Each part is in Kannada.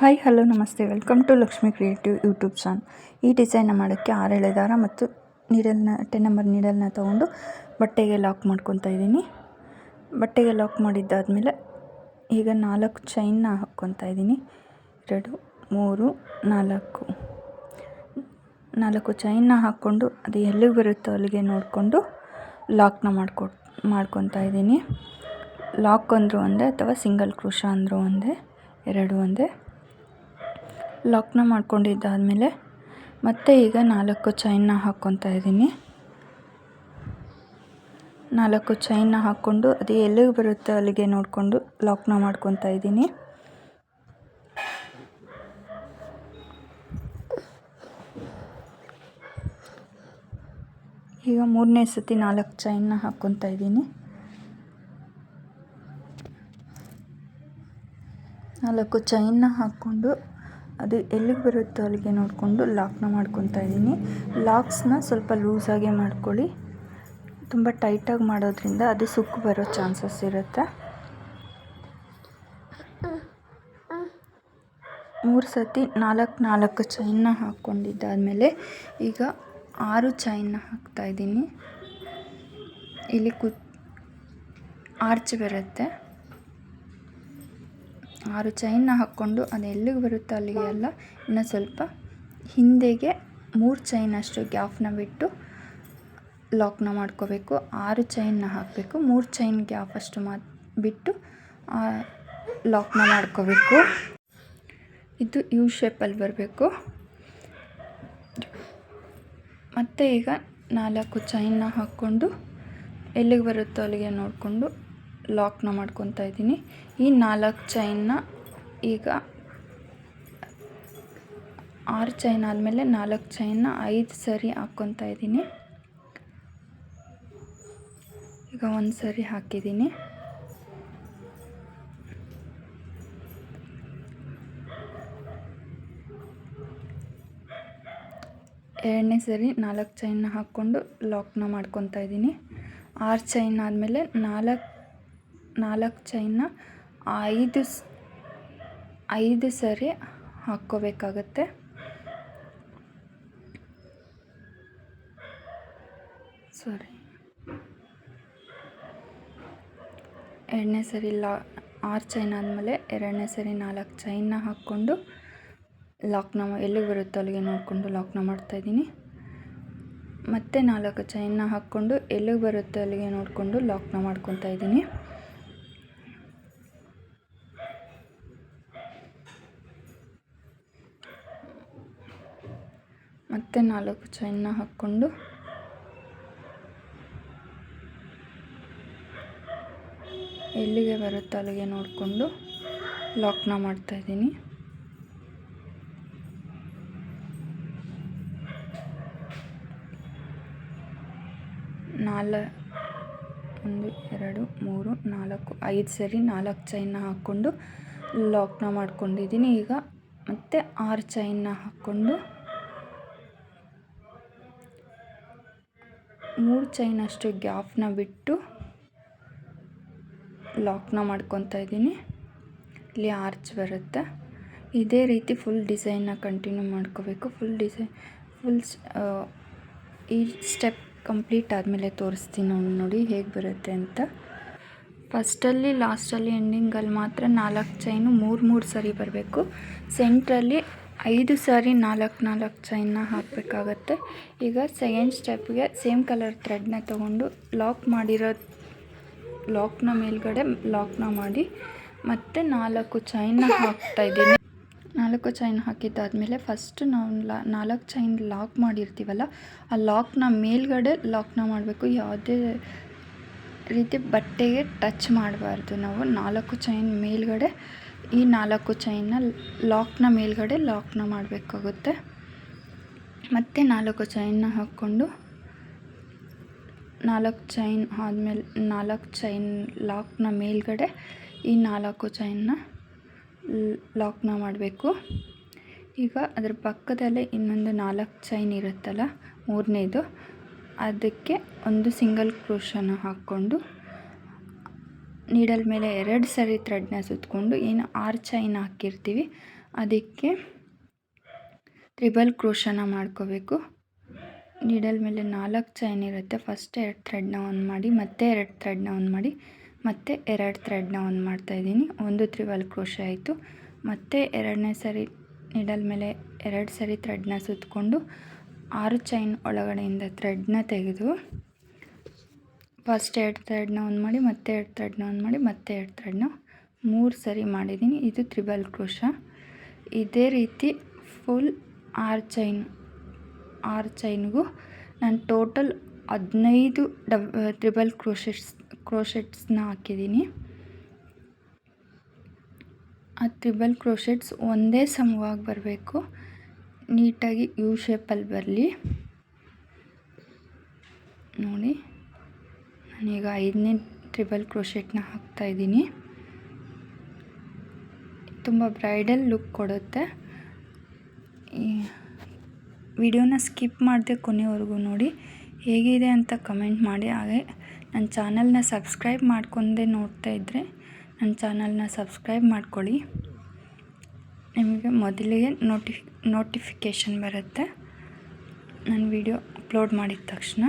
ಹಾಯ್ ಹಲೋ ನಮಸ್ತೆ. Welcome to Lakshmi creative YouTube channel ಈ ಡಿಸೈನ್ನ ಮಾಡೋಕ್ಕೆ ಆರೇಳೆ ಎಳೆದಾರ ಮತ್ತು ನೀಡಲ್ನ ಟೆನ್ ನಂಬರ್ ನೀಡಲ್ನ ತೊಗೊಂಡು ಬಟ್ಟೆಗೆ ಲಾಕ್ ಮಾಡ್ಕೊತಾ ಇದ್ದೀನಿ. ಬಟ್ಟೆಗೆ ಲಾಕ್ ಮಾಡಿದ್ದಾದಮೇಲೆ ಈಗ ನಾಲ್ಕು ಚೈನ್ನ ಹಾಕ್ಕೊತಾ ಇದ್ದೀನಿ. ಎರಡು, ಮೂರು, ನಾಲ್ಕು. ನಾಲ್ಕು ಚೈನ್ನ ಹಾಕ್ಕೊಂಡು ಅದು ಎಲ್ಲಿಗೆ ಬರುತ್ತೋ ಅಲ್ಲಿಗೆ ನೋಡಿಕೊಂಡು ಲಾಕ್ನ ಮಾಡ್ಕೊ ಮಾಡ್ಕೊತಾ ಇದ್ದೀನಿ. ಲಾಕ್ ಅಂದರೂ ಒಂದೇ ಅಥವಾ ಸಿಂಗಲ್ ಕ್ರೋಶ ಅಂದರೂ ಒಂದೇ, ಎರಡು ಒಂದೇ. ಲಾಕ್ನ ಮಾಡ್ಕೊಂಡಿದ್ದಾದಮೇಲೆ ಮತ್ತೆ ಈಗ ನಾಲ್ಕು ಚೈನ್ನ ಹಾಕ್ಕೊತಾ ಇದ್ದೀನಿ. ನಾಲ್ಕು ಚೈನ್ನ ಹಾಕ್ಕೊಂಡು ಅದು ಎಲ್ಲಿಗೆ ಬರುತ್ತೆ ಅಲ್ಲಿಗೆ ನೋಡಿಕೊಂಡು ಲಾಕ್ನ ಮಾಡ್ಕೊತಾ ಇದ್ದೀನಿ. ಈಗ ಮೂರನೇ ಸತಿ ನಾಲ್ಕು ಚೈನ್ನ ಹಾಕ್ಕೊತಾ ಇದ್ದೀನಿ. ನಾಲ್ಕು ಚೈನ್ನ ಹಾಕ್ಕೊಂಡು ಅದು ಎಲ್ಲಿಗೆ ಬರುತ್ತೋ ಅಲ್ಲಿಗೆ ನೋಡಿಕೊಂಡು ಲಾಕ್ನ ಮಾಡ್ಕೊತಾ ಇದ್ದೀನಿ. ಲಾಕ್ಸ್ನ ಸ್ವಲ್ಪ ಲೂಸಾಗೆ ಮಾಡ್ಕೊಳ್ಳಿ. ತುಂಬ ಟೈಟಾಗಿ ಮಾಡೋದ್ರಿಂದ ಅದು ಸುಕ್ಕು ಬರೋ ಚಾನ್ಸಸ್ ಇರುತ್ತೆ. ಮೂರು ಸತಿ ನಾಲ್ಕು ನಾಲ್ಕು ಚೈನ್ನ ಹಾಕ್ಕೊಂಡಿದ್ದಾದಮೇಲೆ ಈಗ ಆರು ಚೈನ್ನ ಹಾಕ್ತಾಯಿದ್ದೀನಿ ಇಲ್ಲಿ ಕು ಆರ್ಚ್ ಬರುತ್ತೆ. ಆರು ಚೈನ್ನ ಹಾಕ್ಕೊಂಡು ಅದು ಎಲ್ಲಿಗೆ ಬರುತ್ತೋ ಅಲ್ಲಿಗೆ ಎಲ್ಲ ಇನ್ನು ಸ್ವಲ್ಪ ಹಿಂದೆಗೆ ಮೂರು ಚೈನಷ್ಟು ಗ್ಯಾಫ್ನ ಬಿಟ್ಟು ಲಾಕ್ನ ಮಾಡ್ಕೋಬೇಕು. ಆರು ಚೈನ್ನ ಹಾಕಬೇಕು. ಮೂರು ಚೈನ್ ಗ್ಯಾಫಷ್ಟು ಮಾ, ಬಿಟ್ಟು ಲಾಕ್ನ ಮಾಡ್ಕೋಬೇಕು. ಇದು ಯು ಶೇಪಲ್ಲಿ ಬರಬೇಕು. ಮತ್ತು ಈಗ ನಾಲ್ಕು ಚೈನ್ನ ಹಾಕ್ಕೊಂಡು ಎಲ್ಲಿಗೆ ಬರುತ್ತೋ ಅಲ್ಲಿಗೆ ನೋಡಿಕೊಂಡು ಲಾಕ್ನ ಮಾಡ್ಕೊತಾ ಇದ್ದೀನಿ. ಈ ನಾಲ್ಕು ಚೈನ್ನ ಈಗ ಆರು ಚೈನ್ ಆದಮೇಲೆ ನಾಲ್ಕು ಚೈನ್ನ ಐದು ಸರಿ ಹಾಕ್ಕೊತಾ ಇದ್ದೀನಿ. ಈಗ ಒಂದು ಸರಿ ಹಾಕಿದ್ದೀನಿ. ಎರಡನೇ ಸರಿ ನಾಲ್ಕು ಚೈನ್ನ ಹಾಕ್ಕೊಂಡು ಲಾಕ್ನ ಮಾಡ್ಕೊತಾ ಇದ್ದೀನಿ. ಆರು ಚೈನ್ ಆದಮೇಲೆ ನಾಲ್ಕು ನಾಲ್ಕು ಚೈನ್ನ ಐದು ಐದು ಸರಿ ಹಾಕ್ಕೋಬೇಕಾಗತ್ತೆ. ಸಾರಿ. ಎರಡನೇ ಸರಿ ಲಾ, ಆರು ಚೈನ್ ಆದಮೇಲೆ ಎರಡನೇ ಸರಿ ನಾಲ್ಕು ಚೈನ್ನ ಹಾಕ್ಕೊಂಡು ಲಾಕ್ನ ಎಲ್ಲಿಗೆ ಬರುತ್ತೋ ಅಲ್ಲಿಗೆ ನೋಡಿಕೊಂಡು ಲಾಕ್ನ ಮಾಡ್ತಾಯಿದ್ದೀನಿ ಮತ್ತೆ ನಾಲ್ಕು ಚೈನ್ನ ಹಾಕ್ಕೊಂಡು ಎಲ್ಲಿಗೆ ಬರುತ್ತೆ ಅಲ್ಲಿಗೆ ನೋಡಿಕೊಂಡು ಲಾಕ್ನ ಮಾಡ್ಕೊತಾ ಇದ್ದೀನಿ. ಮತ್ತೆ ನಾಲ್ಕು ಚೈನ್ನ ಹಾಕ್ಕೊಂಡು ಎಲ್ಲಿಗೆ ಬರುತ್ತೋ ಅಲ್ಲಿಗೆ ನೋಡಿಕೊಂಡು ಲಾಕ್ನ ಮಾಡ್ತಾಯಿದ್ದೀನಿ ನಾಲ, ಒಂದು, ಎರಡು, ಮೂರು, ನಾಲ್ಕು, ಐದು ಸರಿ ನಾಲ್ಕು ಚೈನ್ನ ಹಾಕ್ಕೊಂಡು ಲಾಕ್ನ ಮಾಡ್ಕೊಂಡಿದ್ದೀನಿ. ಈಗ ಮತ್ತೆ ಆರು ಚೈನ್ನ ಹಾಕ್ಕೊಂಡು ಮೂರು ಚೈನ್ ಚೈನಷ್ಟು ಗ್ಯಾಫನ್ನ ಬಿಟ್ಟು ಲಾಕ್ನ ಮಾಡ್ಕೊತಾ ಇದ್ದೀನಿ. ಇಲ್ಲಿ ಆರ್ಚ್ ಬರುತ್ತೆ. ಇದೇ ರೀತಿ ಫುಲ್ ಡಿಸೈನ್ನ ಕಂಟಿನ್ಯೂ ಮಾಡ್ಕೋಬೇಕು. ಫುಲ್ ಡಿಸೈನ್ ಫುಲ್ ಈ ಸ್ಟೆಪ್ ಕಂಪ್ಲೀಟ್ ಆದಮೇಲೆ ತೋರಿಸ್ತೀನಿ ನೋಡಿ ಹೇಗೆ ಬರುತ್ತೆ ಅಂತ. ಫಸ್ಟಲ್ಲಿ ಲಾಸ್ಟಲ್ಲಿ ಎಂಡಿಂಗಲ್ಲಿ ಮಾತ್ರ ನಾಲ್ಕು ಚೈನು ಮೂರು ಮೂರು ಸರಿ ಬರಬೇಕು. ಸೆಂಟ್ರಲ್ಲಿ ಐದು ಸಾರಿ ನಾಲ್ಕು ನಾಲ್ಕು ಚೈನ್ನ ಹಾಕಬೇಕಾಗತ್ತೆ. ಈಗ ಸೆಕೆಂಡ್ ಸ್ಟೆಪ್ಗೆ ಸೇಮ್ ಕಲರ್ ಥ್ರೆಡ್ನ ತೊಗೊಂಡು ಲಾಕ್ ಮಾಡಿರೋ ಲಾಕ್ನ ಮೇಲ್ಗಡೆ ಲಾಕ್ನ ಮಾಡಿ ಮತ್ತು ನಾಲ್ಕು ಚೈನ್ನ ಹಾಕ್ತಾಯಿದ್ದೀನಿ ನಾಲ್ಕು ಚೈನ್ ಹಾಕಿದ್ದಾದಮೇಲೆ ಫಸ್ಟ್ ನಾವು ಲಾ, ನಾಲ್ಕು ಚೈನ್ ಲಾಕ್ ಮಾಡಿರ್ತೀವಲ್ಲ, ಆ ಲಾಕ್ನ ಮೇಲ್ಗಡೆ ಲಾಕ್ನ ಮಾಡಬೇಕು. ಯಾವುದೇ ರೀತಿ ಬಟ್ಟೆಗೆ ಟಚ್ ಮಾಡಬಾರ್ದು ನಾವು. ನಾಲ್ಕು ಚೈನ್ ಮೇಲ್ಗಡೆ ಈ ನಾಲ್ಕು ಚೈನ್ನ ಲಾಕ್ನ ಮೇಲ್ಗಡೆ ಲಾಕ್ನ ಮಾಡಬೇಕಾಗುತ್ತೆ. ಮತ್ತು ನಾಲ್ಕು ಚೈನ್ನ ಹಾಕ್ಕೊಂಡು ನಾಲ್ಕು ಚೈನ್ ಆದಮೇಲೆ ನಾಲ್ಕು ಚೈನ್ ಲಾಕ್ನ ಮೇಲ್ಗಡೆ ಈ ನಾಲ್ಕು ಚೈನ್ನ ಲಾಕ್ನ ಮಾಡಬೇಕು. ಈಗ ಅದರ ಪಕ್ಕದಲ್ಲೇ ಇನ್ನೊಂದು ನಾಲ್ಕು ಚೈನ್ ಇರುತ್ತಲ್ಲ ಮೂರನೇದು, ಅದಕ್ಕೆ ಒಂದು ಸಿಂಗಲ್ ಕ್ರೋಶನ ಹಾಕ್ಕೊಂಡು ನೀಡಲ್ ಮೇಲೆ ಎರಡು ಸರಿ ಥ್ರೆಡ್ನ ಸುತ್ತಕೊಂಡು ಏನು ಆರು ಚೈನ್ ಹಾಕಿರ್ತೀವಿ, ಅದಕ್ಕೆ ತ್ರಿಬಲ್ ಕ್ರೋಶನ ಮಾಡ್ಕೋಬೇಕು. ನೀಡಲ್ ಮೇಲೆ ನಾಲ್ಕು ಚೈನ್ ಇರುತ್ತೆ. ಫಸ್ಟ್ ಎರಡು ಥ್ರೆಡ್ನ ಆನ್ ಮಾಡಿ, ಮತ್ತೆ ಎರಡು ಥ್ರೆಡ್ನ ಆನ್ ಮಾಡಿ, ಮತ್ತೆ ಎರಡು ಥ್ರೆಡ್ನ ಆನ್ ಮಾಡ್ತಾಯಿದ್ದೀನಿ ಒಂದು ತ್ರಿಬಲ್ ಕ್ರೋಶ ಆಯಿತು. ಮತ್ತೆ ಎರಡನೇ ಸರಿ ನೀಡಲ್ ಮೇಲೆ ಎರಡು ಸರಿ ಥ್ರೆಡ್ನ ಸುತ್ತಕೊಂಡು ಆರು ಚೈನ್ ಒಳಗಡೆಯಿಂದ ಥ್ರೆಡ್ನ ತೆಗೆದು ಫಸ್ಟ್ ಎರಡು ಥ್ರೆಡ್ನ ಒಂದು ಮಾಡಿ, ಮತ್ತೆ ಎರಡು ಥ್ರೆಡ್ನ ಒಂದು ಮಾಡಿ, ಮತ್ತೆ ಎರಡು ಥ್ರೆಡ್ನ ಮೂರು ಸರಿ ಮಾಡಿದ್ದೀನಿ. ಇದು ತ್ರಿಬಲ್ ಕ್ರೋಶ. ಇದೇ ರೀತಿ ಫುಲ್ ಆರ್ ಚೈನ್ ಆರ್ ಚೈನ್ಗೂ ನಾನು ಟೋಟಲ್ ಹದಿನೈದು ಡಬ್, ತ್ರಿಬಲ್ ಕ್ರೋಶೆಟ್ಸ್ ಕ್ರೋಶೆಟ್ಸ್ನ ಹಾಕಿದ್ದೀನಿ. ಆ ತ್ರಿಬಲ್ ಕ್ರೋಶೆಟ್ಸ್ ಒಂದೇ ಸಮವಾಗಿ ಬರಬೇಕು. ನೀಟಾಗಿ ಯು ಶೇಪಲ್ಲಿ ಬರಲಿ. ನೋಡಿ. ನಾನೀಗ ಐದನೇ ಟ್ರಿಬಲ್ ಕ್ರೋಶೆಟ್ನ ಹಾಕ್ತಾಯಿದ್ದೀನಿ ತುಂಬ ಬ್ರೈಡಲ್ ಲುಕ್ ಕೊಡುತ್ತೆ. ವಿಡಿಯೋನ ಸ್ಕಿಪ್ ಮಾಡದೆ ಕೊನೆವರೆಗೂ ನೋಡಿ. ಹೇಗಿದೆ ಅಂತ ಕಮೆಂಟ್ ಮಾಡಿ. ಹಾಗೆ ನನ್ನ ಚಾನಲ್ನ ಸಬ್ಸ್ಕ್ರೈಬ್ ಮಾಡ್ಕೊಂಡೆ ನೋಡ್ತಾ ಇದ್ದರೆ ನನ್ನ ಚಾನಲ್ನ ಸಬ್ಸ್ಕ್ರೈಬ್ ಮಾಡ್ಕೊಳ್ಳಿ. ನಿಮಗೆ ಮೊದಲಿಗೆ ನೋಟಿಫಿ ನೋಟಿಫಿಕೇಷನ್ ಬರುತ್ತೆ. ನನ್ನ ವಿಡಿಯೋ ಅಪ್ಲೋಡ್ ಮಾಡಿದ ತಕ್ಷಣ.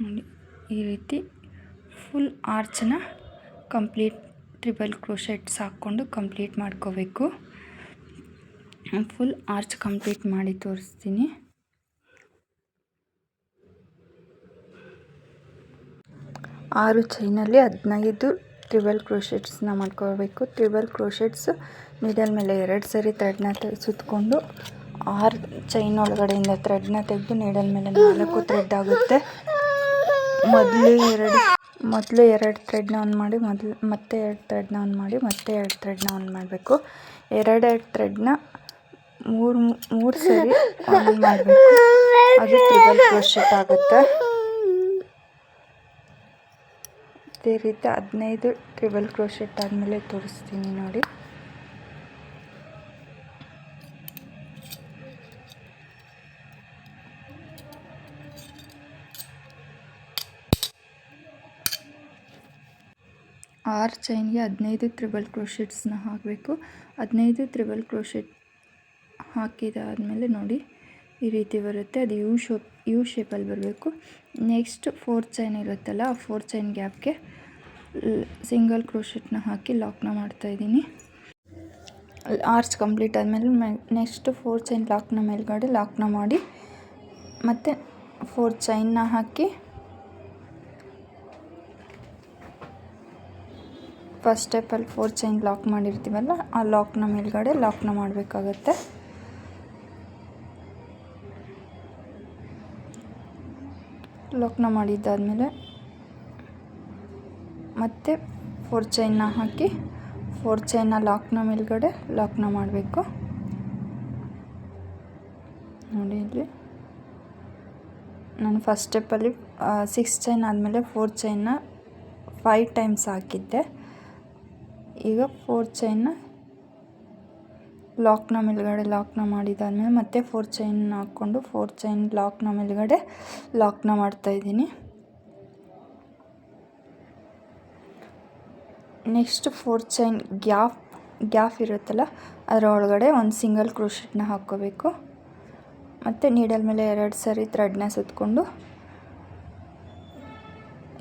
ನೋಡಿ ಈ ರೀತಿ ಫುಲ್ ಆರ್ಚನ್ನ ಕಂಪ್ಲೀಟ್ ಟ್ರಿಬಲ್ ಕ್ರೋಶೆಟ್ಸ್ ಹಾಕ್ಕೊಂಡು ಕಂಪ್ಲೀಟ್ ಮಾಡ್ಕೋಬೇಕು. ಫುಲ್ ಆರ್ಚ್ ಕಂಪ್ಲೀಟ್ ಮಾಡಿ ತೋರಿಸ್ತೀನಿ. ಆರು ಚೈನಲ್ಲಿ ಹದಿನೈದು ಟ್ರಿಬಲ್ ಕ್ರೋಶೆಟ್ಸ್ನ ಮಾಡ್ಕೋಬೇಕು. ಟ್ರಿಬಲ್ ಕ್ರೋಶೆಟ್ಸ್ ಮಿಡಲ್ ಮೇಲೆ ಎರಡು ಸರಿ ಥ್ರೆಡ್ನ ಸುತ್ತಕೊಂಡು ಆರು ಚೈನ್ ಒಳಗಡೆಯಿಂದ ಥ್ರೆಡ್ನ ತೆಗೆದು ನೀಡಲ್ ಮೇಲೆ ನಾಲ್ಕು ಥ್ರೆಡ್ ಆಗುತ್ತೆ. ಮೊದಲು ಎರಡು ಮೊದಲು ಎರಡು ಥ್ರೆಡ್ನ ಆನ್ ಮಾಡಿ, ಮೊದಲು ಮತ್ತೆ ಎರಡು ಥ್ರೆಡ್ನ ಆನ್ ಮಾಡಿ, ಮತ್ತೆ ಎರಡು ಥ್ರೆಡ್ನ ಆನ್ ಮಾಡಬೇಕು. ಎರಡೆರಡು ಥ್ರೆಡ್ನ ಮೂರು ಮೂರು ಸರಿ ಆನ್ ಮಾಡಬೇಕು. ಅದು ತ್ರಿಬಲ್ ಕ್ರೋಶೆಟ್ ಆಗುತ್ತೆ. ಅದೇ ರೀತಿ ಹದಿನೈದು ಟ್ರಿಬಲ್ ಕ್ರೋಶೆಟ್ ಆದಮೇಲೆ ತೋರಿಸ್ತೀನಿ ನೋಡಿ. ಆರು ಚೈನ್ಗೆ ಹದಿನೈದು ತ್ರಿಬಲ್ ಕ್ರೋಶೆಟ್ಸ್ನ ಹಾಕಬೇಕು. ಹದಿನೈದು ತ್ರಿಬಲ್ ಕ್ರೋಶೆಟ್ ಹಾಕಿದಾದಮೇಲೆ ನೋಡಿ ಈ ರೀತಿ ಬರುತ್ತೆ. ಅದು ಯು ಶೋಪ್ ಯು ಶೇಪಲ್ಲಿ ಬರಬೇಕು. ನೆಕ್ಸ್ಟ್ ಫೋರ್ ಚೈನ್ ಇರುತ್ತಲ್ಲ, ಆ ಫೋರ್ ಚೈನ್ ಗ್ಯಾಪ್ಗೆ ಸಿಂಗಲ್ ಕ್ರೋಶೆಟ್ನ ಹಾಕಿ ಲಾಕ್ನ ಮಾಡ್ತಾಯಿದ್ದೀನಿ ಆರ್ಚ್ ಕಂಪ್ಲೀಟ್ ಆದಮೇಲೆ ನೆಕ್ಸ್ಟ್ ಫೋರ್ ಚೈನ್ ಲಾಕ್ನ ಮೇಲ್ಗಡೆ ಲಾಕ್ನ ಮಾಡಿ ಮತ್ತು ಫೋರ್ ಚೈನ್ನ ಹಾಕಿ ಫಸ್ಟ್ ಸ್ಟೆಪ್ಪಲ್ಲಿ ಫೋರ್ ಚೈನ್ ಲಾಕ್ ಮಾಡಿರ್ತೀವಲ್ಲ, ಆ ಲಾಕ್ನ ಮೇಲ್ಗಡೆ ಲಾಕ್ನ ಮಾಡಬೇಕಾಗತ್ತೆ. ಲಾಕ್ನ ಮಾಡಿದ್ದಾದಮೇಲೆ ಮತ್ತೆ ಫೋರ್ ಚೈನ್ನ ಹಾಕಿ ಫೋರ್ ಚೈನ್ನ ಲಾಕ್ನ ಮೇಲ್ಗಡೆ ಲಾಕ್ನ ಮಾಡಬೇಕು. ನೋಡಿ ಇಲ್ಲಿ. ನಾನು ಫಸ್ಟ್ ಸ್ಟೆಪ್ಪಲ್ಲಿ ಸಿಕ್ಸ್ ಚೈನ್ ಆದಮೇಲೆ ಫೋರ್ ಚೈನ್ನ ಫೈವ್ ಟೈಮ್ಸ್ ಹಾಕಿದ್ದೆ. ಈಗ ಫೋರ್ ಚೈನ್ನ ಲಾಕ್ನ ಮೇಲುಗಡೆ ಲಾಕ್ನ ಮಾಡಿದಾದ್ಮೇಲೆ ಮತ್ತೆ ಫೋರ್ ಚೈನ್ ಹಾಕ್ಕೊಂಡು ಫೋರ್ ಚೈನ್ ಲಾಕ್ನ ಮೇಲುಗಡೆ ಲಾಕ್ನ ಮಾಡ್ತಾಯಿದ್ದೀನಿ next four chain gap gap ಇರುತ್ತಲ್ಲ ಅದರ ಒಳಗಡೆ ಒಂದು ಸಿಂಗಲ್ ಕ್ರೋಶೆಟ್ನ ಹಾಕ್ಕೋಬೇಕು. ಮತ್ತು ನೀಡಲ್ ಮೇಲೆ ಎರಡು ಸರಿ ಥ್ರೆಡ್ನ ಸುತ್ತಕೊಂಡು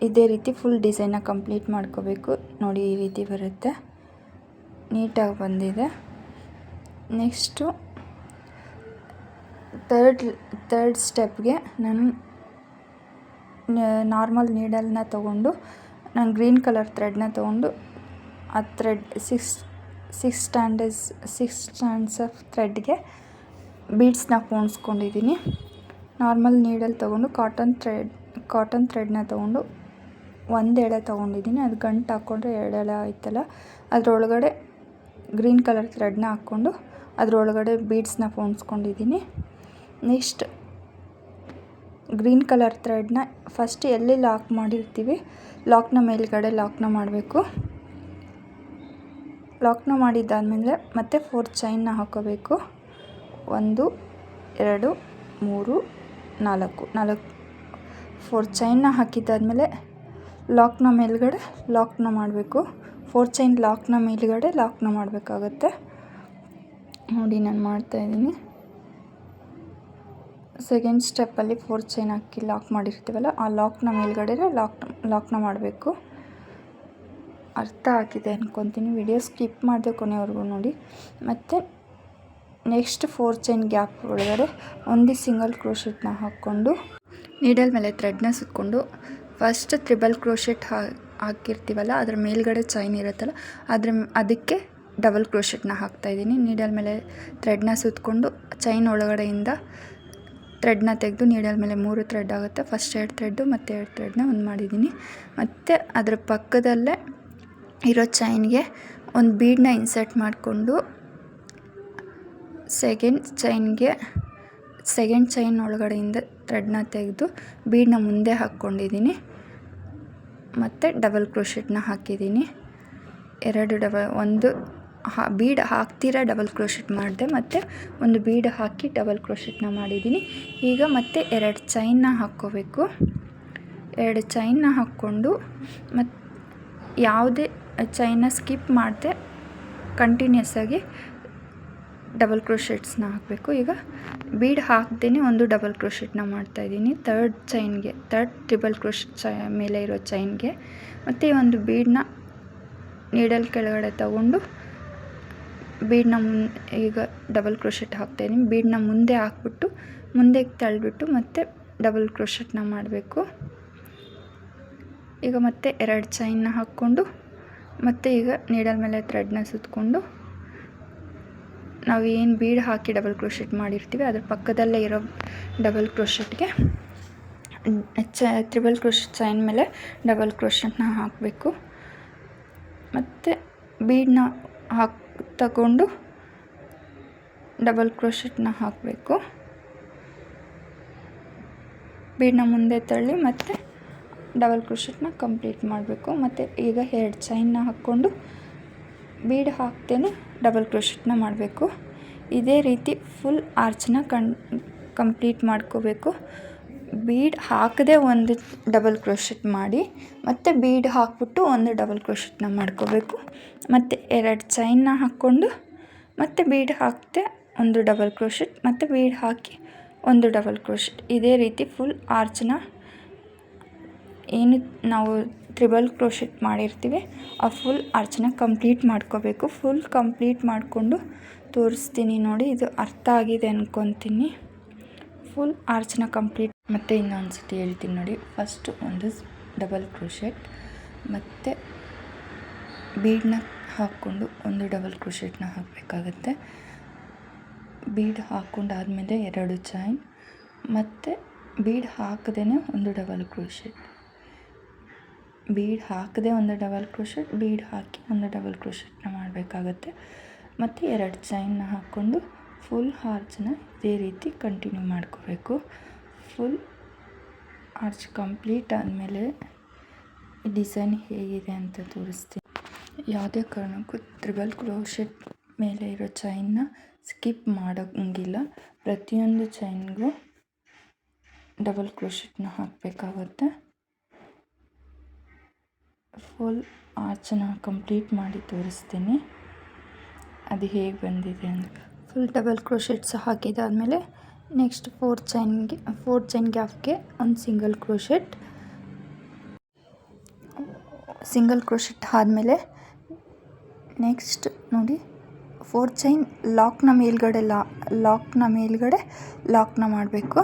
ಇದೇ ರೀತಿ ಫುಲ್ ಡಿಸೈನ ಕಂಪ್ಲೀಟ್ ಮಾಡ್ಕೋಬೇಕು. ನೋಡಿ ಈ ರೀತಿ ಬರುತ್ತೆ. ನೀಟಾಗಿ ಬಂದಿದೆ. ನೆಕ್ಸ್ಟು ತರ್ಡ್ ತರ್ಡ್ ಸ್ಟೆಪ್ಗೆ ನಾನು ನಾರ್ಮಲ್ ನೀಡಲ್ನ ತೊಗೊಂಡು ನಾನು ಗ್ರೀನ್ ಕಲರ್ ಥ್ರೆಡ್ನ ತೊಗೊಂಡು ಆ thread six six strands, six stands of ಥ್ರೆಡ್ಗೆ ಬೀಡ್ಸ್ನ ಪೋಣಿಸ್ಕೊಂಡಿದ್ದೀನಿ. ನಾರ್ಮಲ್ ನೀಡಲ್ ತೊಗೊಂಡು ಕಾಟನ್ ಥ್ರೆಡ್, ಕಾಟನ್ ಥ್ರೆಡ್ನ ತೊಗೊಂಡು ಒಂದು ಎಳೆ ತೊಗೊಂಡಿದ್ದೀನಿ. ಅದು ಗಂಟು ಹಾಕ್ಕೊಂಡ್ರೆ ಎರಡೆಳೆ ಆಯ್ತಲ್ಲ. ಅದರೊಳಗಡೆ ಗ್ರೀನ್ ಕಲರ್ ಥ್ರೆಡ್ನ ಹಾಕ್ಕೊಂಡು ಅದರೊಳಗಡೆ ಬೀಡ್ಸ್ನ ಪೋಣಿಸ್ಕೊಂಡಿದ್ದೀನಿ. ನೆಕ್ಸ್ಟ್ ಗ್ರೀನ್ ಕಲರ್ ಥ್ರೆಡ್ನ ಫಸ್ಟ್ ಎಲ್ಲಿ ಲಾಕ್ ಮಾಡಿರ್ತೀವಿ? ಲಾಕ್ನ ಮೇಲ್ಗಡೆ ಲಾಕ್ನ ಮಾಡಬೇಕು. ಲಾಕ್ನ ಮಾಡಿದ್ದಾದಮೇಲೆ ಮತ್ತೆ ಫೋರ್ ಚೈನ್ನ ಹಾಕೋಬೇಕು. ಒಂದು, ಎರಡು, ಮೂರು, ನಾಲ್ಕು. ನಾಲ್ಕು ಫೋರ್ ಚೈನ್ನ ಹಾಕಿದ್ದಾದಮೇಲೆ ಲಾಕ್ನ ಮೇಲ್ಗಡೆ ಲಾಕ್ನ ಮಾಡಬೇಕು. ಫೋರ್ ಚೈನ್ ಲಾಕ್ನ ಮೇಲುಗಡೆ ಲಾಕ್ನ ಮಾಡಬೇಕಾಗತ್ತೆ. ನೋಡಿ ನಾನು ಮಾಡ್ತಾಯಿದ್ದೀನಿ ಸೆಕೆಂಡ್ ಸ್ಟೆಪ್ಪಲ್ಲಿ ಫೋರ್ ಚೈನ್ ಹಾಕಿ ಲಾಕ್ ಮಾಡಿರ್ತೀವಲ್ಲ, ಆ ಲಾಕ್ನ ಮೇಲ್ಗಡೆ ಲಾಕ್, ಲಾಕ್ನ ಮಾಡಬೇಕು. ಅರ್ಥ ಆಗಿದೆ ಅಂದ್ಕೊತೀನಿ ವಿಡಿಯೋ ಸ್ಕಿಪ್ ಮಾಡಿದೆ ಕೊನೆವರೆಗೂ ನೋಡಿ. ಮತ್ತು ನೆಕ್ಸ್ಟ್ ಫೋರ್ ಚೈನ್ ಗ್ಯಾಪ್ ಒಳಗಡೆ ಒಂದು ಸಿಂಗಲ್ ಕ್ರೋಶೆಟ್ನ ಹಾಕ್ಕೊಂಡು ನೀಡಲ್ ಮೇಲೆ ಥ್ರೆಡ್ನ ಸುತ್ಕೊಂಡು, ಫಸ್ಟ್ ತ್ರಿಬಲ್ ಕ್ರೋಶೆಟ್ ಹಾಕಿರ್ತೀವಲ್ಲ, ಅದ್ರ ಮೇಲ್ಗಡೆ ಚೈನ್ ಇರುತ್ತಲ್ಲ, ಅದ್ರ ಅದಕ್ಕೆ ಡಬಲ್ ಕ್ರೋಶೆಟ್ನ ಹಾಕ್ತಾಯಿದ್ದೀನಿ ನೀಡಲ್ ಮೇಲೆ ಥ್ರೆಡ್ನ ಸುತ್ತಕೊಂಡು ಚೈನ್ ಒಳಗಡೆಯಿಂದ ಥ್ರೆಡ್ನ ತೆಗೆದು ನೀಡಲ್ ಮೇಲೆ ಮೂರು ಥ್ರೆಡ್ ಆಗುತ್ತೆ. ಫಸ್ಟ್ ಎರಡು ಥ್ರೆಡ್ಡು, ಮತ್ತು ಎರಡು ಥ್ರೆಡ್ನ ಒಂದು ಮಾಡಿದ್ದೀನಿ. ಮತ್ತು ಅದರ ಪಕ್ಕದಲ್ಲೇ ಇರೋ ಚೈನ್ಗೆ ಒಂದು ಬೀಡನ್ನ ಇನ್ಸರ್ಟ್ ಮಾಡಿಕೊಂಡು ಸೆಕೆಂಡ್ ಚೈನ್ಗೆ, ಸೆಕೆಂಡ್ ಚೈನ್ ಒಳಗಡೆಯಿಂದ ಥ್ರೆಡ್ನ ತೆಗೆದು ಬೀಡನ್ನ ಮುಂದೆ ಹಾಕ್ಕೊಂಡಿದ್ದೀನಿ. ಮತ್ತು ಡಬಲ್ ಕ್ರೋಶೆಟ್ನ ಹಾಕಿದ್ದೀನಿ. ಎರಡು ಡಬ ಒಂದು ಹಾ, ಬೀಡ್ ಹಾಕ್ತೀರಾ ಡಬಲ್ ಕ್ರೋಶೆಟ್ ಮಾಡಿದೆ ಮತ್ತು ಒಂದು ಬೀಡ್ ಹಾಕಿ ಡಬಲ್ ಕ್ರೋಶೆಟ್ನ ಮಾಡಿದ್ದೀನಿ. ಈಗ ಮತ್ತೆ ಎರಡು ಚೈನ್ನ ಹಾಕ್ಕೋಬೇಕು. ಎರಡು ಚೈನ್ನ ಹಾಕ್ಕೊಂಡು ಮತ್ತು ಯಾವುದೇ ಚೈನ್ನ ಸ್ಕಿಪ್ ಮಾಡದೆ ಕಂಟಿನ್ಯೂಸ್ ಆಗಿ ಡಬಲ್ ಕ್ರೋಶೆಟ್ಸ್ನ ಹಾಕಬೇಕು. ಈಗ ಬೀಡ್ ಹಾಕ್ತೀನಿ ಒಂದು ಡಬಲ್ ಕ್ರೋಶೆಟ್ನ ಮಾಡ್ತಾಯಿದ್ದೀನಿ ತರ್ಡ್ ಚೈನ್ಗೆ ತರ್ಡ್ ಟ್ರಿಬಲ್ ಕ್ರೋಶ್ ಚೈ ಮೇಲೆ ಇರೋ ಚೈನ್ಗೆ ಮತ್ತು ಒಂದು ಬೀಡನ್ನ ನೀಡಲ್ ಕೆಳಗಡೆ ತಗೊಂಡು ಬೀಡನ್ನ ಮುನ್, ಈಗ ಡಬಲ್ ಕ್ರೋಶೆಟ್ ಹಾಕ್ತಾಯಿದ್ದೀನಿ ಬೀಡನ್ನ ಮುಂದೆ ಹಾಕ್ಬಿಟ್ಟು, ಮುಂದೆ ತಳ್ಳಿಬಿಟ್ಟು ಮತ್ತು ಡಬಲ್ ಕ್ರೋಶೆಟ್ನ ಮಾಡಬೇಕು. ಈಗ ಮತ್ತೆ ಎರಡು ಚೈನ್ನ ಹಾಕ್ಕೊಂಡು, ಮತ್ತು ಈಗ ನೀಡಲ್ ಮೇಲೆ ಥ್ರೆಡ್ನ ಸುತ್ತಕೊಂಡು ನಾವು ಏನು ಬೀಡ್ ಹಾಕಿ ಡಬಲ್ ಕ್ರೋಶೆಟ್ ಮಾಡಿರ್ತೀವಿ, ಅದ್ರ ಪಕ್ಕದಲ್ಲೇ ಇರೋ ಡಬಲ್ ಕ್ರೋಶೆಟ್ಗೆ ಚ ತ್ರಿಬಲ್ ಕ್ರೋಶೆಟ್ ಚೈನ್ ಮೇಲೆ ಡಬಲ್ ಕ್ರೋಶೆಟ್ನ ಹಾಕಬೇಕು. ಮತ್ತು ಬೀಡನ್ನ ಹಾಕಿ, ತಗೊಂಡು ಡಬಲ್ ಕ್ರೋಶೆಟ್ನ ಹಾಕಬೇಕು. ಬೀಡನ್ನ ಮುಂದೆ ತಳ್ಳಿ ಮತ್ತು ಡಬಲ್ ಕ್ರೋಶೆಟ್ನ ಕಂಪ್ಲೀಟ್ ಮಾಡಬೇಕು. ಮತ್ತು ಈಗ ಎರಡು ಚೈನ್ನ ಹಾಕ್ಕೊಂಡು ಬೀಡ್ ಹಾಕ್ತೇನೆ ಡಬಲ್ ಕ್ರೋಶೆಟ್ನ ಮಾಡಬೇಕು. ಇದೇ ರೀತಿ ಫುಲ್ ಆರ್ಚನ್ನ ಕಣ್ ಕಂಪ್ಲೀಟ್ ಮಾಡ್ಕೋಬೇಕು. ಬೀಡ್ ಹಾಕದೆ ಒಂದು ಡಬಲ್ ಕ್ರೋಶೆಟ್ ಮಾಡಿ, ಮತ್ತು ಬೀಡ್ ಹಾಕ್ಬಿಟ್ಟು ಒಂದು ಡಬಲ್ ಕ್ರೋಶೆಟ್ನ ಮಾಡ್ಕೋಬೇಕು. ಮತ್ತು ಎರಡು ಚೈನ್ನ ಹಾಕ್ಕೊಂಡು, ಮತ್ತು ಬೀಡ್ ಹಾಕ್ತೆ ಒಂದು ಡಬಲ್ ಕ್ರೋಶೆಟ್ ಮತ್ತು ಬೀಡ್ ಹಾಕಿ ಒಂದು ಡಬಲ್ ಕ್ರೋಶೆಟ್ ಇದೇ ರೀತಿ ಫುಲ್ ಆರ್ಚನ್ನ ಏನು ನಾವು ತ್ರಿಬಲ್ ಕ್ರೋಶೆಟ್ ಮಾಡಿರ್ತೀವಿ, ಆ ಫುಲ್ ಆರ್ಚನ್ನ ಕಂಪ್ಲೀಟ್ ಮಾಡ್ಕೋಬೇಕು. ಫುಲ್ ಕಂಪ್ಲೀಟ್ ಮಾಡಿಕೊಂಡು ತೋರಿಸ್ತೀನಿ ನೋಡಿ, ಇದು ಅರ್ಥ ಆಗಿದೆ ಅಂದ್ಕೊತೀನಿ ಫುಲ್ ಆರ್ಚನ್ನ ಕಂಪ್ಲೀಟ್ ಮತ್ತು ಇನ್ನೊಂದು ಸತಿ ಹೇಳ್ತೀನಿ ನೋಡಿ ಫಸ್ಟು ಒಂದು ಡಬಲ್ ಕ್ರೋಶೆಟ್ ಮತ್ತು ಬೀಡನ್ನ ಹಾಕ್ಕೊಂಡು ಒಂದು ಡಬಲ್ ಕ್ರೋಶೆಟ್ನ ಹಾಕಬೇಕಾಗತ್ತೆ. ಬೀಡ್ ಹಾಕ್ಕೊಂಡಾದಮೇಲೆ ಎರಡು ಚೈನ್ ಮತ್ತು ಬೀಡ್ ಹಾಕದೇ ಒಂದು ಡಬಲ್ ಕ್ರೋಶೆಟ್ ಬೀಡ್ ಹಾಕದೆ ಒಂದು ಡಬಲ್ ಕ್ರೋಶೆಟ್, ಬೀಡ್ ಹಾಕಿ ಒಂದು ಡಬಲ್ ಕ್ರೋಶೆಟ್ನ ಮಾಡಬೇಕಾಗತ್ತೆ. ಮತ್ತು ಎರಡು ಚೈನ್ನ ಹಾಕ್ಕೊಂಡು ಫುಲ್ ಆರ್ಚನ್ನ ಇದೇ ರೀತಿ ಕಂಟಿನ್ಯೂ ಮಾಡ್ಕೋಬೇಕು. ಫುಲ್ ಆರ್ಚ್ ಕಂಪ್ಲೀಟ್ ಆದಮೇಲೆ ಡಿಸೈನ್ ಹೇಗಿದೆ ಅಂತ ತೋರಿಸ್ತೀನಿ. ಯಾವುದೇ ಕಾರಣಕ್ಕೂ ತ್ರಿಬಲ್ ಕ್ರೋಶೆಟ್ ಮೇಲೆ ಇರೋ ಚೈನ್ನ ಸ್ಕಿಪ್ ಮಾಡೋಂಗಿಲ್ಲ. ಪ್ರತಿಯೊಂದು ಚೈನ್ಗೂ ಡಬಲ್ ಕ್ರೋಶೆಟ್ನ ಹಾಕಬೇಕಾಗತ್ತೆ. ಫುಲ್ ಆರ್ಚನ್ನ ಕಂಪ್ಲೀಟ್ ಮಾಡಿ ತೋರಿಸ್ತೀನಿ. ಅದು ಹೇಗೆ ಬಂದಿದೆ ಅಂತ. ಫುಲ್ ಡಬಲ್ ಕ್ರೋಶೆಟ್ಸ್ ಹಾಕಿದಾದಮೇಲೆ ನೆಕ್ಸ್ಟ್ ಫೋರ್ ಚೈನ್ಗೆ ಫೋರ್ ಚೈನ್ ಗ್ಯಾಫ್ಗೆ ಒಂದು ಸಿಂಗಲ್ ಕ್ರೋಶೆಟ್. ಸಿಂಗಲ್ ಕ್ರೋಶೆಟ್ ಆದಮೇಲೆ ನೆಕ್ಸ್ಟ್ ನೋಡಿ, ಫೋರ್ ಚೈನ್ ಲಾಕ್ನ ಮೇಲ್ಗಡೆ ಲಾ, ಲಾಕ್ನ ಮೇಲ್ಗಡೆ ಲಾಕ್ನ ಮಾಡಬೇಕು.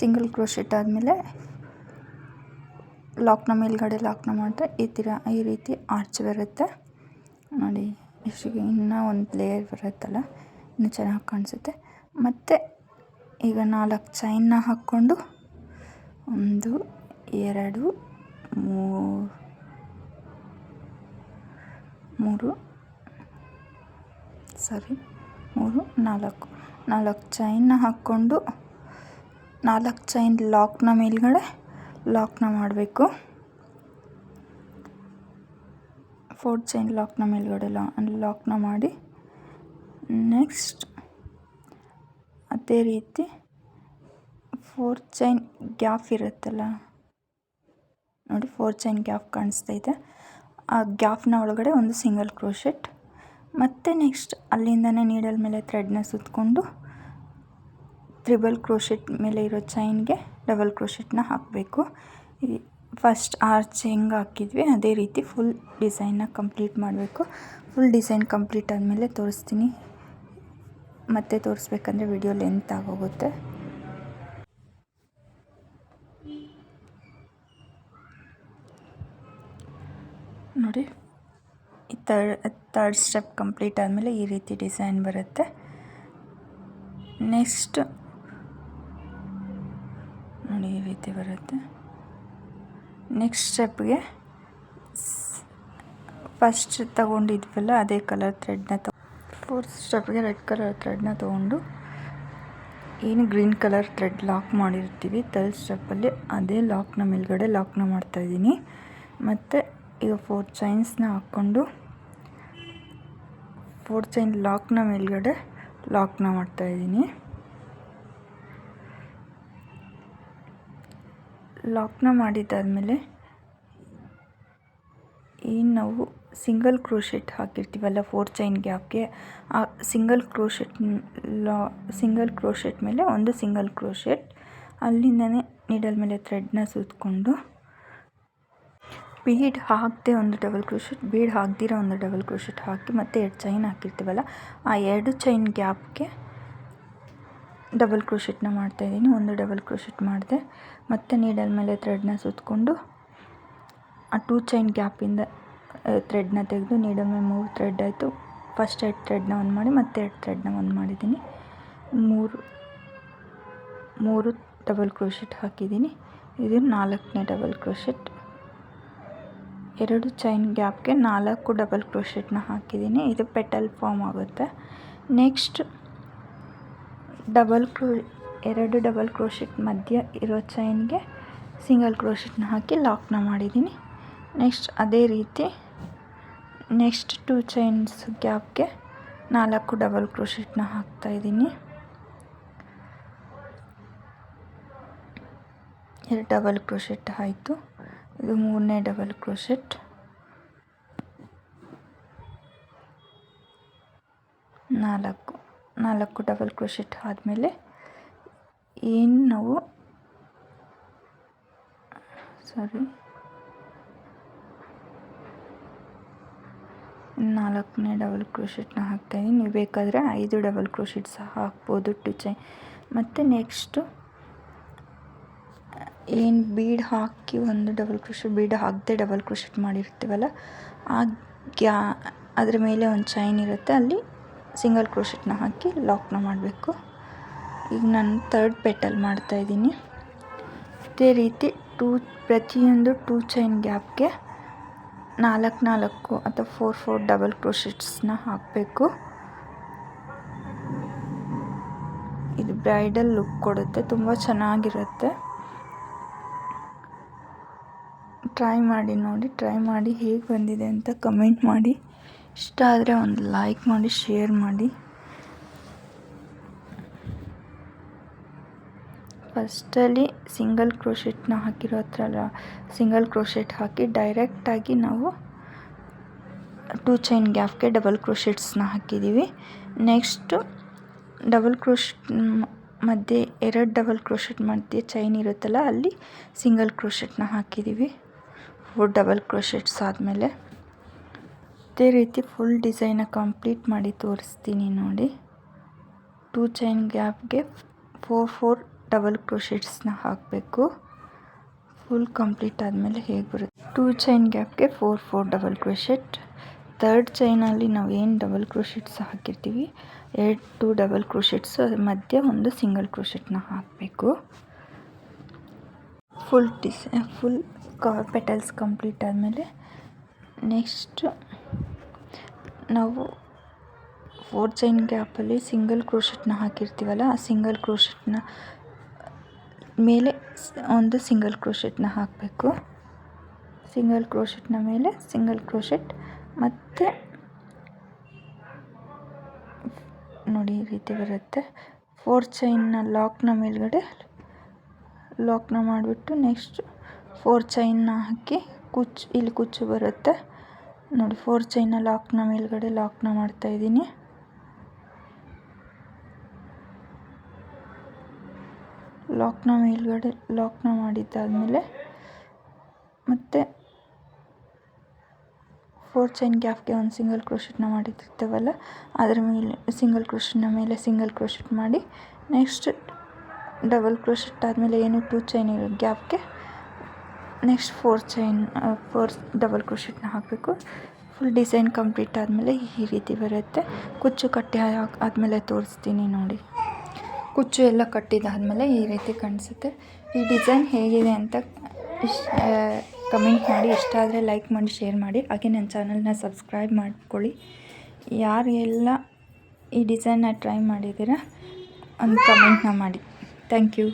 ಸಿಂಗಲ್ ಕ್ರೋಶೆಟ್ ಆದಮೇಲೆ ಲಾಕ್ನ ಮೇಲ್ಗಡೆ ಲಾಕ್ನ ಮಾಡಿದ್ರೆ ಈ ಥರ ಈ ರೀತಿ ಆರ್ಚ್ ಬರುತ್ತೆ. ನೋಡಿ ಇಷ್ಟು ಇನ್ನೂ ಒಂದು ಲೇಯರ್ ಬರುತ್ತಲ್ಲ, ಇನ್ನೂ ಚೆನ್ನಾಗಿ ಕಾಣಿಸುತ್ತೆ. ಮತ್ತು ಈಗ ನಾಲ್ಕು ಚೈನ್ನ ಹಾಕ್ಕೊಂಡು ಒಂದು, ಎರಡು, ಮೂರು ಮೂರು ಸಾರಿ ಮೂರು, ನಾಲ್ಕು. ನಾಲ್ಕು ಚೈನ್ನ ಹಾಕ್ಕೊಂಡು ನಾಲ್ಕು ಚೈನ್ ಲಾಕ್ನ ಮೇಲ್ಗಡೆ ಲಾಕ್ನ ಮಾಡಬೇಕು. ಫೋರ್ತ್ ಚೈನ್ ಲಾಕ್ನ ಮೇಲ್ಗಡೆ ಲಾ ಲಾಕ್ನ ಮಾಡಿ. ನೆಕ್ಸ್ಟ್ ಅದೇ ರೀತಿ ಫೋರ್ತ್ ಚೈನ್ ಗ್ಯಾಪ್ ಇರುತ್ತಲ್ಲ. ನೋಡಿ ಫೋರ್ ಚೈನ್ ಗ್ಯಾಪ್ ಇದೆ. ಆ ಗ್ಯಾಪ್ನ ಒಳಗಡೆ ಒಂದು ಸಿಂಗಲ್ ಕ್ರೋಶೆಟ್ ಮತ್ತು ನೆಕ್ಸ್ಟ್ ಅಲ್ಲಿಂದನೇ ನೀಡಲ್ ಮೇಲೆ ಥ್ರೆಡ್ನ ಸುತ್ತಕೊಂಡು ತ್ರಿಬಲ್ ಕ್ರೋಶೆಟ್ ಮೇಲೆ ಇರೋ ಚೈನ್ಗೆ ಡಬಲ್ ಕ್ರೋಶೆಟ್ನ ಹಾಕಬೇಕು. ಫಸ್ಟ್ ಆರ್ಚ್ ಹೆಂಗೆ ಹಾಕಿದ್ವಿ, ಅದೇ ರೀತಿ ಫುಲ್ ಡಿಸೈನ್ನ ಕಂಪ್ಲೀಟ್ ಮಾಡಬೇಕು. ಫುಲ್ ಡಿಸೈನ್ ಕಂಪ್ಲೀಟ್ ಆದಮೇಲೆ ತೋರಿಸ್ತೀನಿ. ಮತ್ತೆ ತೋರಿಸ್ಬೇಕಂದ್ರೆ ವಿಡಿಯೋ ಲೆಂತ್ ಆಗೋಗುತ್ತೆ. ನೋಡಿ, ಈ ತರ್ಡ್ ತರ್ಡ್ ಸ್ಟೆಪ್ ಕಂಪ್ಲೀಟ್ ಆದಮೇಲೆ ಈ ರೀತಿ ಡಿಸೈನ್ ಬರುತ್ತೆ. ನೆಕ್ಸ್ಟ್ ನೋಡಿ ಈ ರೀತಿ ಬರುತ್ತೆ. ನೆಕ್ಸ್ಟ್ ಸ್ಟೆಪ್ಗೆ ಫಸ್ಟ್ ತಗೊಂಡಿದ್ವಲ್ಲ, ಅದೇ ಕಲರ್ ಥ್ರೆಡ್ನ ತಗೊ ಫೋರ್ತ್ ಸ್ಟೆಪ್ಗೆ ರೆಡ್ ಕಲರ್ ಥ್ರೆಡ್ನ ತೊಗೊಂಡು ಏನು ಗ್ರೀನ್ ಕಲರ್ ಥ್ರೆಡ್ ಲಾಕ್ ಮಾಡಿರ್ತೀವಿ ತರ್ಡ್ ಸ್ಟೆಪ್ಪಲ್ಲಿ ಅದೇ ಲಾಕ್ನ ಮೇಲ್ಗಡೆ ಲಾಕ್ನ ಮಾಡ್ತಾಯಿದ್ದೀನಿ ಮತ್ತು ಈಗ ಫೋರ್ ಚೈನ್ಸ್ನ ಹಾಕ್ಕೊಂಡು ಫೋರ್ ಚೈನ್ ಲಾಕ್ನ ಮೇಲ್ಗಡೆ ಲಾಕ್ನ ಮಾಡ್ತಾಯಿದ್ದೀನಿ ಲಾಕ್ನ ಮಾಡಿದ್ದಾದಮೇಲೆ ಏನು ನಾವು ಸಿಂಗಲ್ ಕ್ರೋಶೆಟ್ ಹಾಕಿರ್ತೀವಲ್ಲ ಫೋರ್ ಚೈನ್ ಗ್ಯಾಪ್ಗೆ ಆ ಸಿಂಗಲ್ ಕ್ರೋಶೆಟ್ ಲಾ ಸಿಂಗಲ್ ಕ್ರೋಶೆಟ್ ಮೇಲೆ ಒಂದು ಸಿಂಗಲ್ ಕ್ರೋಶೆಟ್ ಅಲ್ಲಿಂದನೇ ನೀಡಲ್ ಮೇಲೆ ಥ್ರೆಡ್ನ ಸುತ್ತಕೊಂಡು ಬೀಡ್ ಹಾಕದೆ ಒಂದು ಡಬಲ್ ಕ್ರೋಶೆಟ್ ಬೀಡ್ ಹಾಕ್ದಿರೋ ಒಂದು ಡಬಲ್ ಕ್ರೋಶೆಟ್ ಹಾಕಿ ಮತ್ತೆ ಎರಡು ಚೈನ್ ಹಾಕಿರ್ತೀವಲ್ಲ, ಆ ಎರಡು ಚೈನ್ ಗ್ಯಾಪ್ಗೆ ಡಬಲ್ ಕ್ರೋಶೆಟ್ನ ಮಾಡ್ತಾಯಿದ್ದೀನಿ. ಒಂದು ಡಬಲ್ ಕ್ರೋಶೆಟ್ ಮಾಡಿದೆ. ಮತ್ತು ನೀಡಲ್ ಮೇಲೆ ಥ್ರೆಡ್ನ ಸುತ್ತಕೊಂಡು ಆ ಟೂ ಚೈನ್ ಗ್ಯಾಪಿಂದ ಥ್ರೆಡ್ನ ತೆಗೆದು ನೀಡಲ್ ಮೇಲೆ ಮೂರು ಥ್ರೆಡ್ ಆಯಿತು. ಫಸ್ಟ್ ಎರಡು ಥ್ರೆಡ್ನ ಒಂದು ಮಾಡಿ, ಮತ್ತೆ ಎರಡು ಥ್ರೆಡ್ನ ಒಂದು ಮಾಡಿದ್ದೀನಿ. ಮೂರು ಮೂರು ಡಬಲ್ ಕ್ರೋಶೆಟ್ ಹಾಕಿದ್ದೀನಿ. ಇದು ನಾಲ್ಕನೇ ಡಬಲ್ ಕ್ರೋಶೆಟ್ ಎರಡು ಚೈನ್ ಗ್ಯಾಪ್ಗೆ ನಾಲ್ಕು ಡಬಲ್ ಕ್ರೋಶೆಟ್ನ ಹಾಕಿದ್ದೀನಿ. ಇದು ಪೆಟಲ್ ಫಾರ್ಮ್ ಆಗುತ್ತೆ. ನೆಕ್ಸ್ಟ್ ಡಬಲ್ ಕ್ರೋ, ಎರಡು ಡಬಲ್ ಕ್ರೋಶೆಟ್ ಮಧ್ಯ ಇರೋ ಚೈನ್ಗೆ ಸಿಂಗಲ್ ಕ್ರೋಶೆಟ್ನ ಹಾಕಿ ಲಾಕ್ನ ಮಾಡಿದ್ದೀನಿ. ನೆಕ್ಸ್ಟ್ ಅದೇ ರೀತಿ ನೆಕ್ಸ್ಟ್ ಟೂ ಚೈನ್ಸ್ ಗ್ಯಾಪ್ಗೆ ನಾಲ್ಕು ಡಬಲ್ ಕ್ರೋಶೆಟ್ನ ಹಾಕ್ತಾಯಿದ್ದೀನಿ ಎರಡು ಡಬಲ್ ಕ್ರೋಶೆಟ್ ಆಯಿತು. ಇದು ಮೂರನೇ ಡಬಲ್ ಕ್ರೋಶೆಟ್. ನಾಲ್ಕು. ನಾಲ್ಕು ಡಬಲ್ ಕ್ರೋಶೆಟ್ ಆದಮೇಲೆ ಏನು ನಾವು ಸಾರಿ ನಾಲ್ಕನೇ ಡಬಲ್ ಕ್ರೋಶೆಟ್ನ ಹಾಕ್ತಾಯಿದ್ದೀನಿ ನೀವು ಬೇಕಾದರೆ ಐದು ಡಬಲ್ ಕ್ರೋಶೆಟ್ ಸಹ ಹಾಕ್ಬೋದು ಟು ಚೈನ್ ಮತ್ತು ನೆಕ್ಸ್ಟು ಏನು ಬೀಡ್ ಹಾಕಿ ಒಂದು ಡಬಲ್ ಕ್ರೋಶೆಟ್ ಬೀಡ್ ಹಾಕದೆ ಡಬಲ್ ಕ್ರೋಶೆಟ್ ಮಾಡಿರ್ತೀವಲ್ಲ, ಆ ಗ್ಯಾ ಅದ್ರ ಮೇಲೆ ಒಂದು ಚೈನ್ ಇರುತ್ತೆ. ಅಲ್ಲಿ ಸಿಂಗಲ್ ಕ್ರೋಶೆಟ್ನ ಹಾಕಿ ಲಾಕ್ನ ಮಾಡಬೇಕು. ಈಗ ನಾನು ತರ್ಡ್ ಪೆಟಲ್ ಮಾಡ್ತಾಯಿದ್ದೀನಿ ಇದೇ ರೀತಿ ಟೂ ಪ್ರತಿಯೊಂದು ಟೂ ಚೈನ್ ಗ್ಯಾಪ್ಗೆ ನಾಲ್ಕು ನಾಲ್ಕು ಅಥವಾ ಫೋರ್ ಫೋರ್ ಡಬಲ್ ಕ್ರೋಶೆಟ್ಸ್ನ ಹಾಕಬೇಕು. ಇದು ಬ್ರೈಡಲ್ ಲುಕ್ ಕೊಡುತ್ತೆ, ತುಂಬ ಚೆನ್ನಾಗಿರುತ್ತೆ. ಟ್ರೈ ಮಾಡಿ ನೋಡಿ, ಟ್ರೈ ಮಾಡಿ ಹೇಗೆ ಬಂದಿದೆ ಅಂತ ಕಮೆಂಟ್ ಮಾಡಿ. ಇಷ್ಟ ಆದರೆ ಒಂದು ಲೈಕ್ ಮಾಡಿ ಶೇರ್ ಮಾಡಿ. ಫಸ್ಟಲ್ಲಿ ಸಿಂಗಲ್ ಕ್ರೋಶೆಟ್ನ ಹಾಕಿರೋ ಹತ್ರ ಸಿಂಗಲ್ ಕ್ರೋಶೆಟ್ ಹಾಕಿ ಡೈರೆಕ್ಟಾಗಿ ನಾವು ಟೂ ಚೈನ್ ಗ್ಯಾಪ್ಗೆ ಡಬಲ್ ಕ್ರೋಶೆಟ್ಸ್ನ ಹಾಕಿದ್ದೀವಿ ನೆಕ್ಸ್ಟು ಡಬಲ್ ಕ್ರೋಶ್ ಮಧ್ಯೆ ಎರಡು ಡಬಲ್ ಕ್ರೋಶೆಟ್ ಮಧ್ಯೆ ಚೈನ್ ಇರುತ್ತಲ್ಲ, ಅಲ್ಲಿ ಸಿಂಗಲ್ ಕ್ರೋಶೆಟ್ನ ಹಾಕಿದ್ದೀವಿ ಫೋರ್ ಡಬಲ್ ಕ್ರೋಶೆಟ್ಸ್ ಆದಮೇಲೆ. ಇದೇ ರೀತಿ ಫುಲ್ ಡಿಸೈನ ಕಂಪ್ಲೀಟ್ ಮಾಡಿ ತೋರಿಸ್ತೀನಿ ನೋಡಿ. ಟೂ ಚೈನ್ ಗ್ಯಾಪ್ಗೆ ಫೋರ್ ಫೋರ್ ಡಬಲ್ ಕ್ರೋಶೆಟ್ಸ್ನ ಹಾಕಬೇಕು. ಫುಲ್ ಕಂಪ್ಲೀಟ್ ಆದಮೇಲೆ ಹೇಗೆ ಬರುತ್ತೆ? Two chain ಗ್ಯಾಪ್ಗೆ four four double crochet third ಚೈನಲ್ಲಿ ನಾವು ಏನು ಡಬಲ್ ಕ್ರೋಶೆಟ್ಸ್ ಹಾಕಿರ್ತೀವಿ? ಎರಡು ಟೂ ಡಬಲ್ ಕ್ರೋಶೆಟ್ಸ್ ಅದ್ರ ಮಧ್ಯೆ ಒಂದು ಸಿಂಗಲ್ ಕ್ರೋಶೆಟ್ನ ಹಾಕಬೇಕು. ಫುಲ್ ಡಿಸ್ ಫುಲ್ ಕವರ್ ಪೆಟಲ್ಸ್ ಕಂಪ್ಲೀಟ್ ಆದಮೇಲೆ ನೆಕ್ಸ್ಟ್ ನಾವು ಫೋರ್ ಚೈನ್ ಗ್ಯಾಪಲ್ಲಿ ಸಿಂಗಲ್ ಕ್ರೋಶೆಟ್ನ ಹಾಕಿರ್ತೀವಲ್ಲ, ಆ ಸಿಂಗಲ್ ಕ್ರೋಶೆಟ್ನ ಮೇಲೆ ಒಂದು ಸಿಂಗಲ್ ಕ್ರೋಶೆಟ್ನ ಹಾಕಬೇಕು. ಸಿಂಗಲ್ ಕ್ರೋಶೆಟ್ನ ಮೇಲೆ ಸಿಂಗಲ್ ಕ್ರೋಶೆಟ್ ಮತ್ತು ನೋಡಿ ಈ ರೀತಿ ಬರುತ್ತೆ. ಫೋರ್ ಚೈನ್ನ ಲಾಕ್ನ ಮೇಲ್ಗಡೆ ಲಾಕ್ನ ಮಾಡಿಬಿಟ್ಟು ನೆಕ್ಸ್ಟ್ ಫೋರ್ ಚೈನ್ನ ಹಾಕಿ ಕುಚ್ಚು ಇಲ್ಲಿ ಕುಚ್ಚು ಬರುತ್ತೆ. ನೋಡಿ ಫೋರ್ ಚೈನ ಲಾಕ್ನ ಮೇಲ್ಗಡೆ ಲಾಕ್ನ ಮಾಡ್ತಾಯಿದ್ದೀನಿ ಲಾಕ್ನ ಮೇಲ್ಗಡೆ ಲಾಕ್ನ ಮಾಡಿದ್ದಾದಮೇಲೆ ಮತ್ತು ಫೋರ್ ಚೈನ್ ಗ್ಯಾಪ್ಗೆ ಒಂದು ಸಿಂಗಲ್ ಕ್ರೋಶೆಟ್ನ ಮಾಡಿರ್ತೀವಲ್ಲ ಅದರ ಮೇಲೆ ಸಿಂಗಲ್ ಕ್ರೋಶೆಟ್ನ ಮೇಲೆ ಸಿಂಗಲ್ ಕ್ರೋಶೆಟ್ ಮಾಡಿ ನೆಕ್ಸ್ಟ್ ಡಬಲ್ ಕ್ರೋಶೆಟ್ ಆದಮೇಲೆ ಏನು two chain ಗ್ಯಾಪ್ಗೆ next four chain four double ಕ್ರೋಶೆಟ್ನ ಹಾಕಬೇಕು. ಫುಲ್ ಡಿಸೈನ್ ಕಂಪ್ಲೀಟ್ ಆದಮೇಲೆ ಈ ರೀತಿ ಬರುತ್ತೆ. ಕುಚ್ಚು ಕಟ್ಟಿ ಆದಮೇಲೆ ತೋರಿಸ್ತೀನಿ ನೋಡಿ. ಕುಚ್ಚು ಎಲ್ಲ ಕಟ್ಟಿದಾದಮೇಲೆ ಈ ರೀತಿ ಕಾಣಿಸುತ್ತೆ. ಈ ಡಿಸೈನ್ ಹೇಗಿದೆ ಅಂತ ಕಮೆಂಟ್ ಮಾಡಿ. ಇಷ್ಟ ಆದರೆ ಲೈಕ್ ಮಾಡಿ, ಶೇರ್ ಮಾಡಿ. ಹಾಗೆ ನನ್ನ ಚಾನಲ್ನ ಸಬ್ಸ್ಕ್ರೈಬ್ ಮಾಡ್ಕೊಳ್ಳಿ. ಯಾರೆಲ್ಲ ಈ ಡಿಸೈನ್ನ ಟ್ರೈ ಮಾಡಿದ್ದೀರಾ, ಒಂದು ಕಮೆಂಟ್ನ ಮಾಡಿ. Thank you.